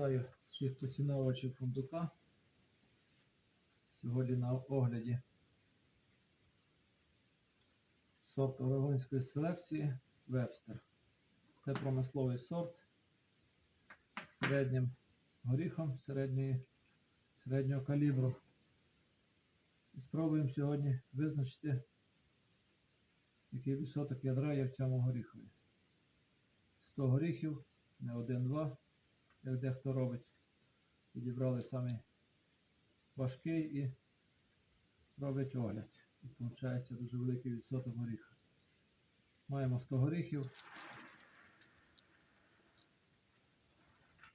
Вітаю всіх поціновувачів фундука. Сьогодні на огляді сорт орегонської селекції Вебстер. Це промисловий сорт з середнім горіхом середньої, середнього калібру. І спробуємо сьогодні визначити, який відсоток ядра є в цьому горіхові. 100 горіхів, не один-два як дехто робить. Підібрали самий важкий і робить огляд. І виходить дуже великий відсоток горіха. Маємо 100 горіхів.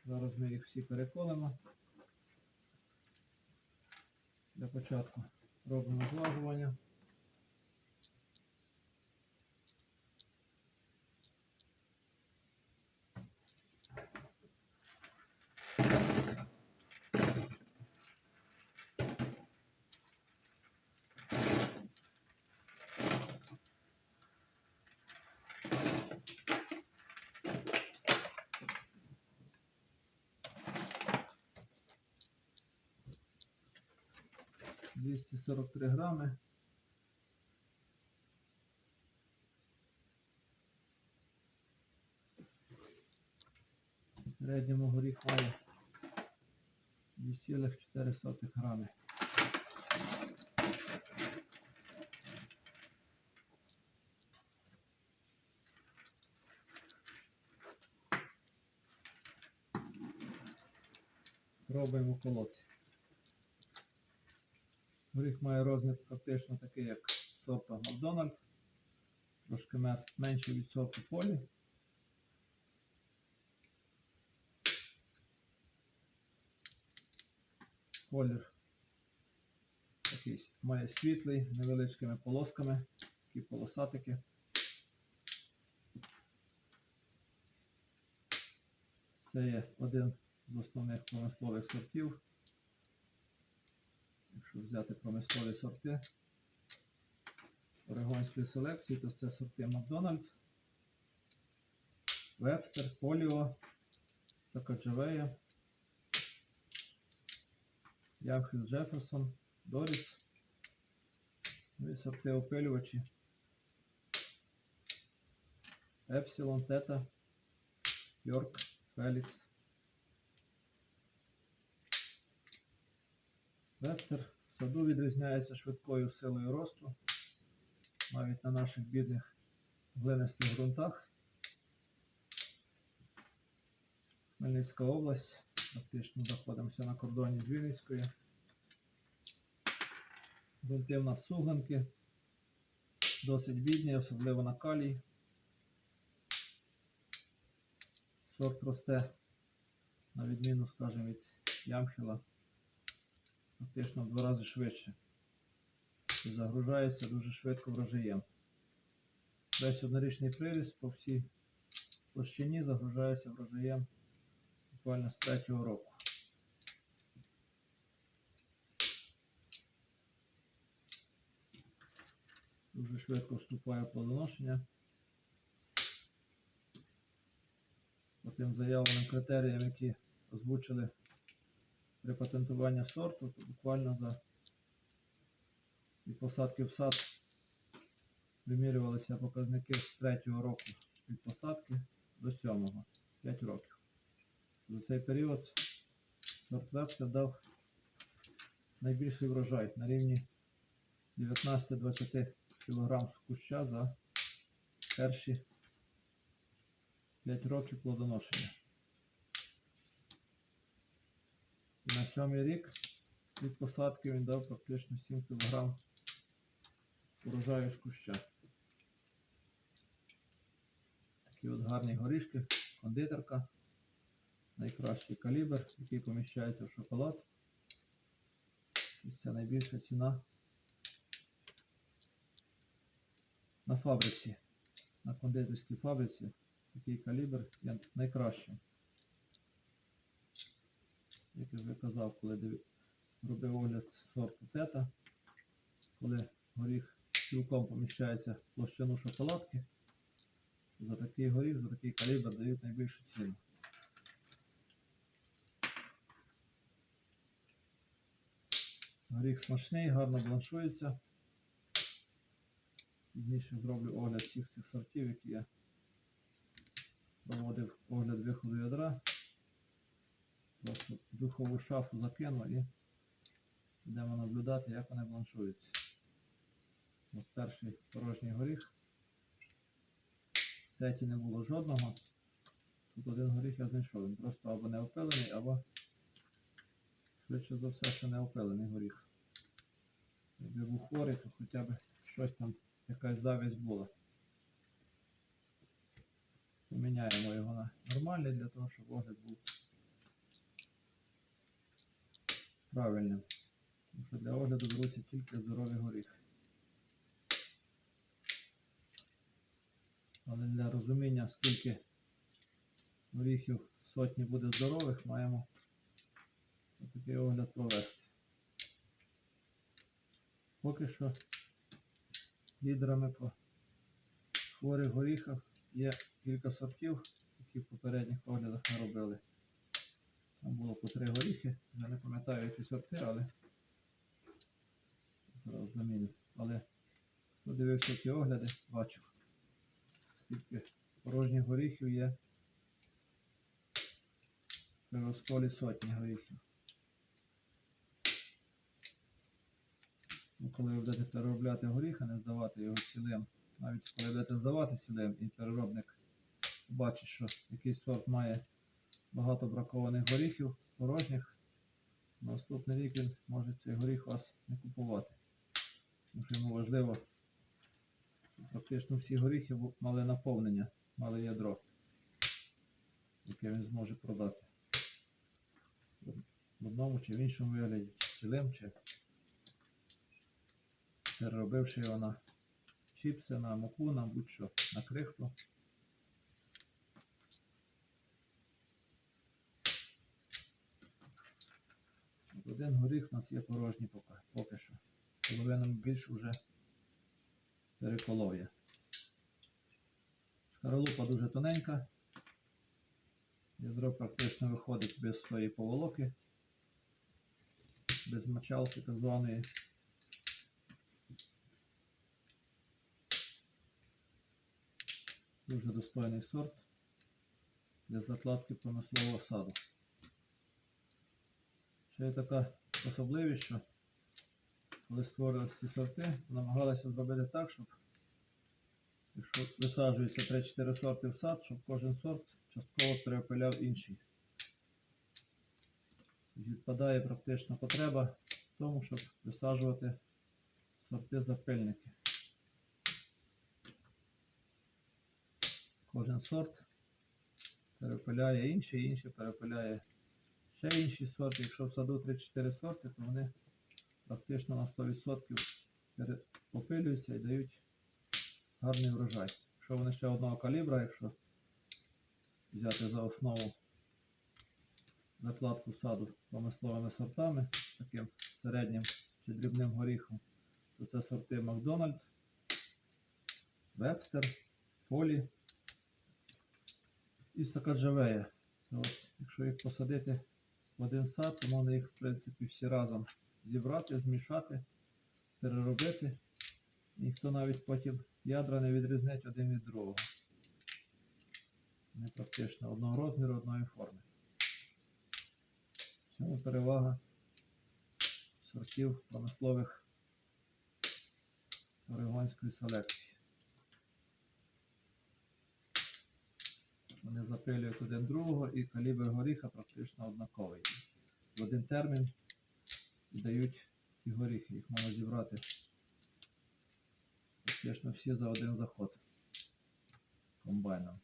Зараз ми їх всі переколимо. Для початку робимо зважування. Двісті сорок три грами. В середньому горіх має 2,4 грами. Пробуємо колоти. Горіх має розмір практично такий, як сорта Макдональд. Трошки менший від сорту полі. Колір такий має світлий, невеличкими полосками, такі полосатики. Це є один з основних промислових сортів. Якщо взяти промислові сорти орегонської селекції, то це сорти Макдональд, Вебстер, Поліо, Сакаджавея, Ямхіл Джеферсон, Доріс. Ну і сорти опилювачі. Епсилон, Тета, Йорк, Фелікс. Вебстер саду відрізняється швидкою силою росту, навіть на наших бідних глинистих ґрунтах. Хмельницька область. Фактично знаходимося на кордоні з Вінницькою. Ґрунти в нас суглинки, досить бідні, особливо на калій. Сорт росте, на відміну, скажімо, від ямхіла фактично в два рази швидше. І загружається дуже швидко врожаєм. Весь однорічний приріст по всій площині загружається врожаєм буквально з третього року. Дуже швидко вступає в плодоношення. По тим заявленим критеріям, які озвучили при патентуванні сорту, буквально за від посадки в сад вимірювалися показники з третього року від посадки до сьомого 5 років. За цей період сорт Вебстер дав найбільший врожай на рівні 19-20 кг з куща за перші 5 років плодоношення. І на сьомий рік від посадки він дав практично 7 кг урожаю з куща. Такі от гарні горішки, кондитерка, найкращий калібр, який поміщається в шоколад. І це найбільша ціна на фабриці, на кондитерській фабриці. Такий калібр є найкращим як я вже казав, коли робив огляд сорту тета, коли горіх цілком поміщається в площину шоколадки, за такий горіх, за такий калібр дають найбільшу ціну. Горіх смачний, гарно бланшується. Пізніше зроблю огляд всіх цих сортів, які я проводив огляд виходу ядра. Просто духову шафу закину і будемо наблюдати, як вони бланшуються. Ось перший порожній горіх. Третій не було жодного. Тут один горіх я знайшов. Він просто або не опилений, або швидше за все, що не опилений горіх. Якби був хворий, то хоча б щось там, якась завість була. Поміняємо його на нормальний для того, щоб огляд був правильним. Тому що для огляду беруться тільки здорові горіхи. Але для розуміння, скільки горіхів сотні буде здорових, маємо такий огляд провести. Поки що лідерами по хворих горіхах є кілька сортів, які в попередніх оглядах ми робили. Там було по три горіхи. Я не пам'ятаю, які сорти, але зараз заміню. Але хто дивився ті огляди, бачив, скільки порожніх горіхів є при розколі сотні горіхів. Ну, коли ви будете переробляти горіх, а не здавати його цілим, навіть коли будете здавати цілим і переробник бачить, що якийсь сорт має багато бракованих горіхів, порожніх, наступний рік він може цей горіх вас не купувати. Тому що йому важливо, практично всі горіхи мали наповнення, мали ядро, яке він зможе продати. В одному чи в іншому вигляді, чи цілим, чи переробивши його на чіпси, на муку, на будь-що, на крихту. Один горіх у нас є порожній поки, поки що. Половину більше вже переколов я. Шкаралупа дуже тоненька. Ядро практично виходить без своєї поволоки, без мочалки так званої. Дуже достойний сорт для закладки промислового саду. Ще є така особливість, що коли створювалися ці сорти, намагалися зробити так, щоб якщо висаджується 3-4 сорти в сад, щоб кожен сорт частково переопиляв інший. Відпадає практично потреба в тому, щоб висаджувати сорти запильники. Кожен сорт перепиляє інший, інший перепиляє ще інший сорт. Якщо в саду 3-4 сорти, то вони практично на 100% перепопилюються і дають гарний врожай. Якщо вони ще одного калібра, якщо взяти за основу закладку саду промисловими сортами, таким середнім чи дрібним горіхом, то це сорти Макдональд, Вебстер, Полі і Сакаджавея. Якщо їх посадити в один сад, можна їх, в принципі, всі разом зібрати, змішати, переробити. Ніхто навіть потім ядра не відрізнить один від другого. Вони практично одного розміру, одної форми. В цьому перевага сортів промислових орегонської селекції. Вони запилюють один другого і калібр горіха практично однаковий. В один термін дають ті горіхи. Їх можна зібрати практично всі за один заход комбайном.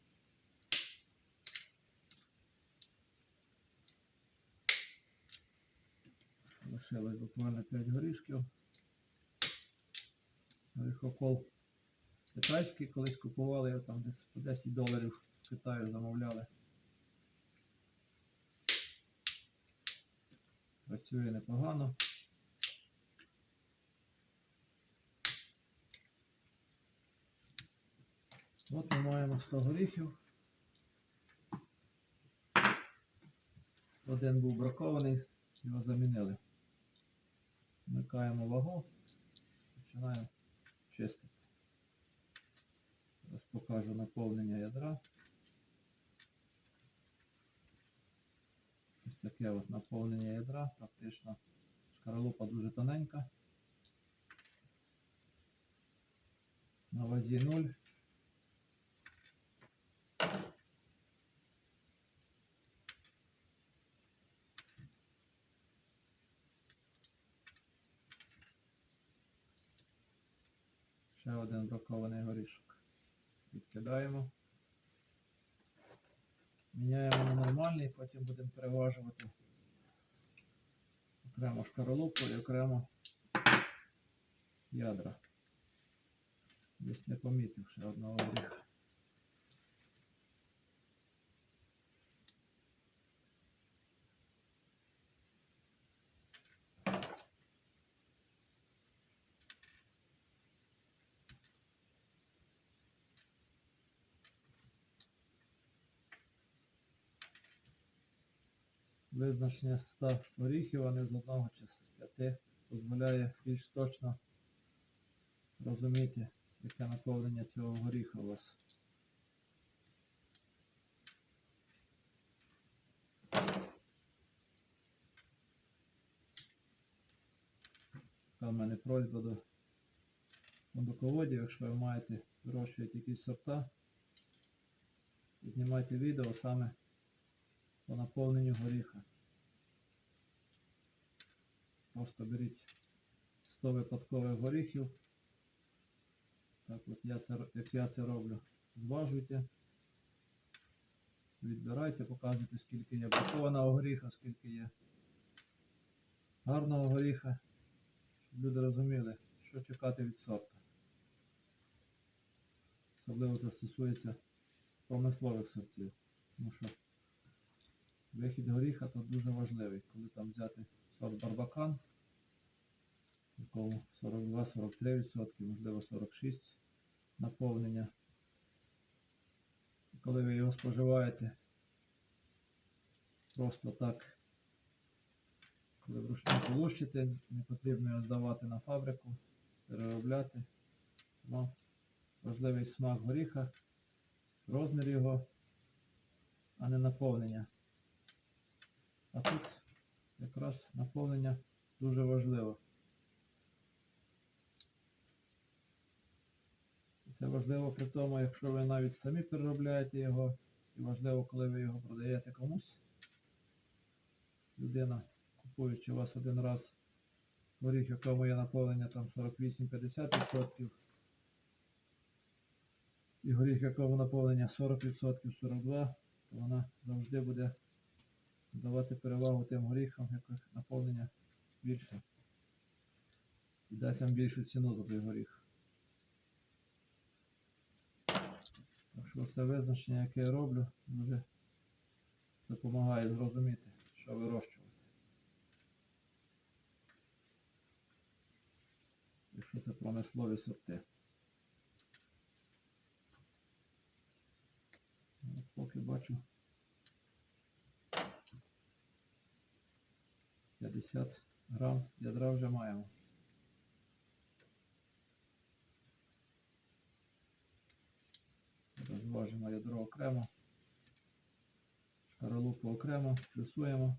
Лишилось буквально 5 горішків. Горіхокол китайський колись купували, його там десь по 10 доларів Китаю замовляли. Працює непогано. От ми маємо 100 горіхів. Один був бракований, його замінили. Вмикаємо вагу, починаємо чистити. Зараз покажу наповнення ядра. Таке от наповнення ядра, практично шкаралупа дуже тоненька. На вазі 0. Ще один бракований горішок. Відкидаємо. Міняємо на нормальний, потім будемо переважувати окремо шкаролупу і окремо ядра. Десь не помітив ще одного горіха. Визначення 100 горіхів, а не з одного чи з п'яти, дозволяє більш точно розуміти, яке наповнення цього горіха у вас. Така в мене просьба до глибоководів, якщо ви маєте вирощуєте якісь сорта, знімайте відео саме по наповненню горіха. Просто беріть 100 випадкових горіхів. Так от я це, як я це роблю. Зважуйте. Відбирайте, показуйте, скільки є бракованого горіха, скільки є гарного горіха, щоб люди розуміли, що чекати від сорта. Особливо це стосується промислових сортів. Тому що вихід горіха тут дуже важливий. Коли там взяти сорт барбакан, якому 42-43%, можливо 46% наповнення. Коли ви його споживаєте просто так, коли вручну полущите, не потрібно його здавати на фабрику, переробляти. Ну, важливий смак горіха, розмір його, а не наповнення. А тут якраз наповнення дуже важливо. Це важливо при тому, якщо ви навіть самі переробляєте його, і важливо, коли ви його продаєте комусь. Людина, купуючи вас один раз горіх, якому є наповнення там 48-50%, і горіх, якому наповнення 40%, 42%, то вона завжди буде давати перевагу тим горіхам, яких наповнення більше. І дасть вам більшу ціну за той горіх. Так що це визначення, яке я роблю, дуже допомагає зрозуміти, що вирощувати. Якщо це промислові сорти. Поки бачу 50 грам ядра вже маємо. Розважимо ядро окремо, шкаралупу окремо, плюсуємо,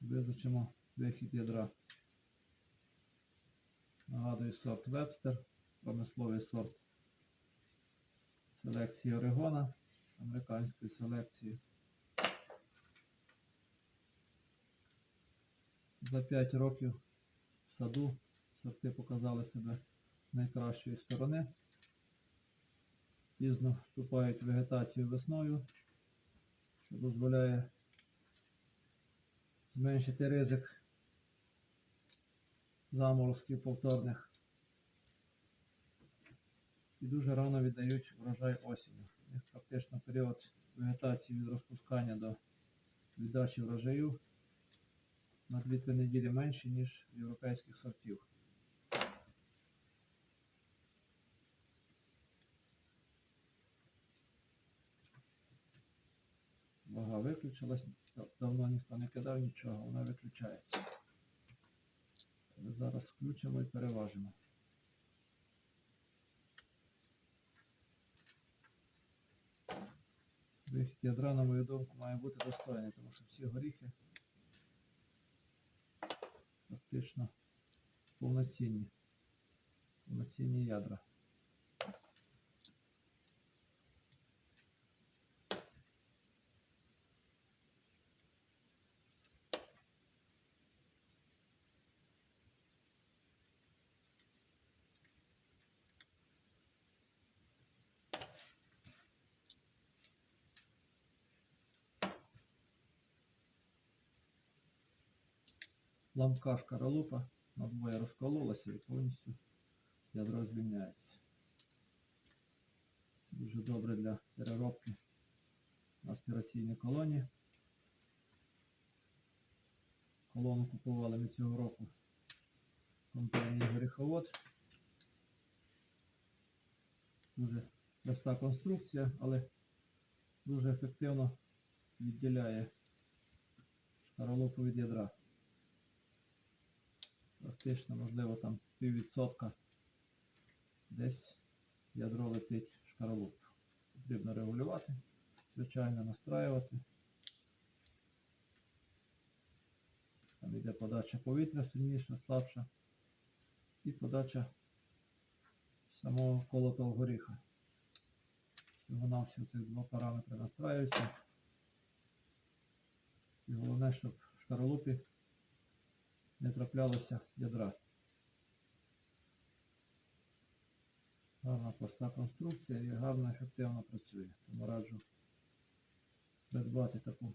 визначимо вихід ядра. Нагадую сорт Вебстер, промисловий сорт селекції Орегона, американської селекції. За 5 років в саду сорти показали себе найкращої сторони. Пізно вступають вегетацію весною, що дозволяє зменшити ризик заморозків повторних. І дуже рано віддають врожай осінню. У них практично період вегетації від розпускання до віддачі врожаю на 2-3 неділі менше, ніж європейських сортів. Вага виключилась, давно ніхто не кидав нічого, вона виключається. Зараз включимо і переважимо. Вихід ядра, на мою думку, має бути достойний, тому що всі горіхи фактично повноцінні. Повноцінні ядра. Ламка шкаралупа надвоє розкололася і повністю ядро звільняється. Дуже добре для переробки на аспіраційній колоні. Колону купували ми цього року компанії Горіховод. Дуже проста конструкція, але дуже ефективно відділяє шкаралупу від ядра практично, можливо, там піввідсотка десь ядро летить в. Потрібно регулювати, звичайно, настраювати. Там йде подача повітря сильніша, слабша. І подача самого колотого горіха. На всі ці два параметри настраюються. І головне, щоб в шкаралупі не траплялося ядра. Гарна проста конструкція і гарно ефективно працює. Тому раджу придбати таку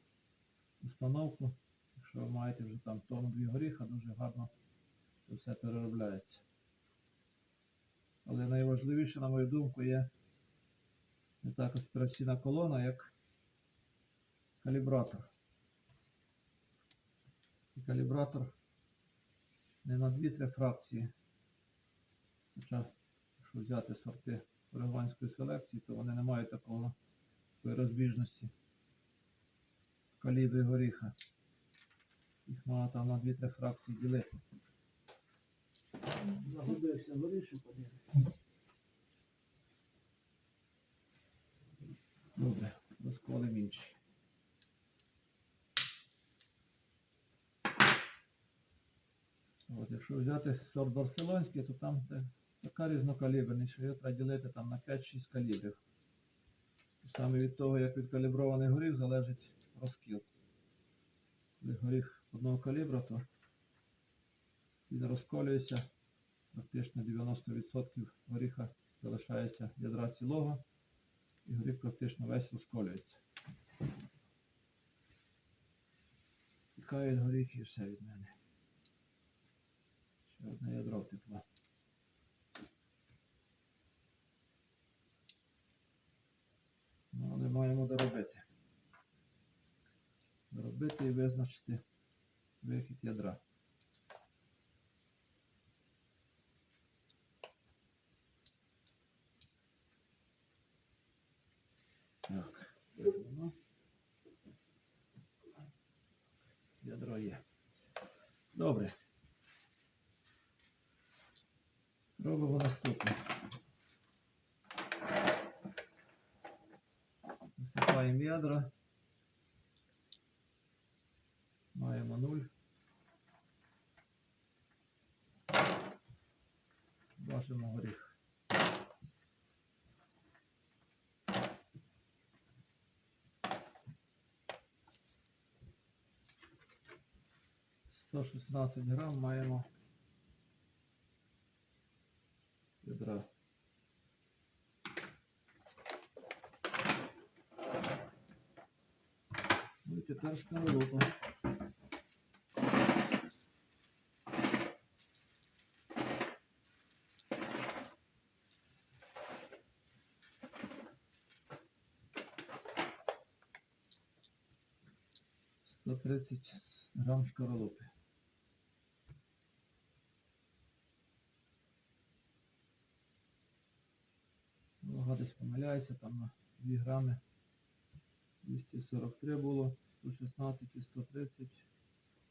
установку. Якщо ви маєте вже там тонну дві горіха, дуже гарно це все переробляється. Але найважливіше, на мою думку, є не так аспіраційна колона, як калібратор. І калібратор не на 2-3 фракції. Хоча, якщо взяти сорти перегонської селекції, то вони не мають такого такої розбіжності в калібрі горіха. Їх можна там на 2-3 фракції ділити. Загубився горішок один. Добре, розколим інший. От, якщо взяти сорт барселонський, то там така різнокаліберність, що його треба ділити там на 5-6 калібрів. І саме від того, як відкалібрований горіх, залежить розкіл. Коли горіх одного калібра, то він розколюється, практично 90% горіха залишається ядра цілого, і горіх практично весь розколюється. Тікають горіхи і все від мене. Ще одне ядро втекло. Ну, але маємо доробити. Доробити і визначити вихід ядра. Так, воно? Ядро є. Добре. Робимо наступне. Висипаємо ядра. Маємо 0. Бачимо горіх. Сто шістнадцять грам маємо ядра. І тепер. Сто тридцять грам шкаралупи. Вага десь помиляється, там на 2 грами 243 було, 116 і 130,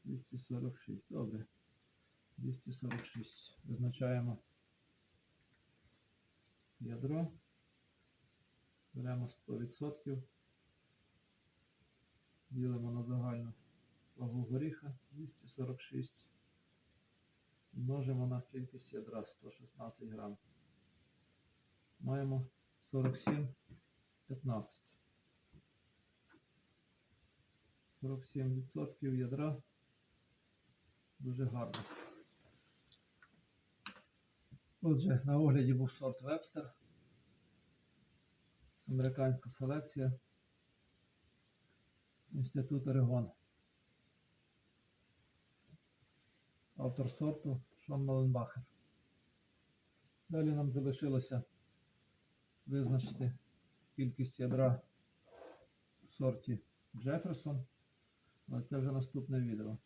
246. Добре. 246. Визначаємо ядро. Беремо 100%. Ділимо на загальну вагу горіха 246. Множимо на кількість ядра 116 грам. Маємо 47 15. 47% ядра. Дуже гарно. Отже, на огляді був сорт Вебстер. Американська селекція. Інститут Орегон. Автор сорту Шон Маленбахер. Далі нам залишилося визначити кількість ядра в сорті Джеферсон. Але це вже наступне відео.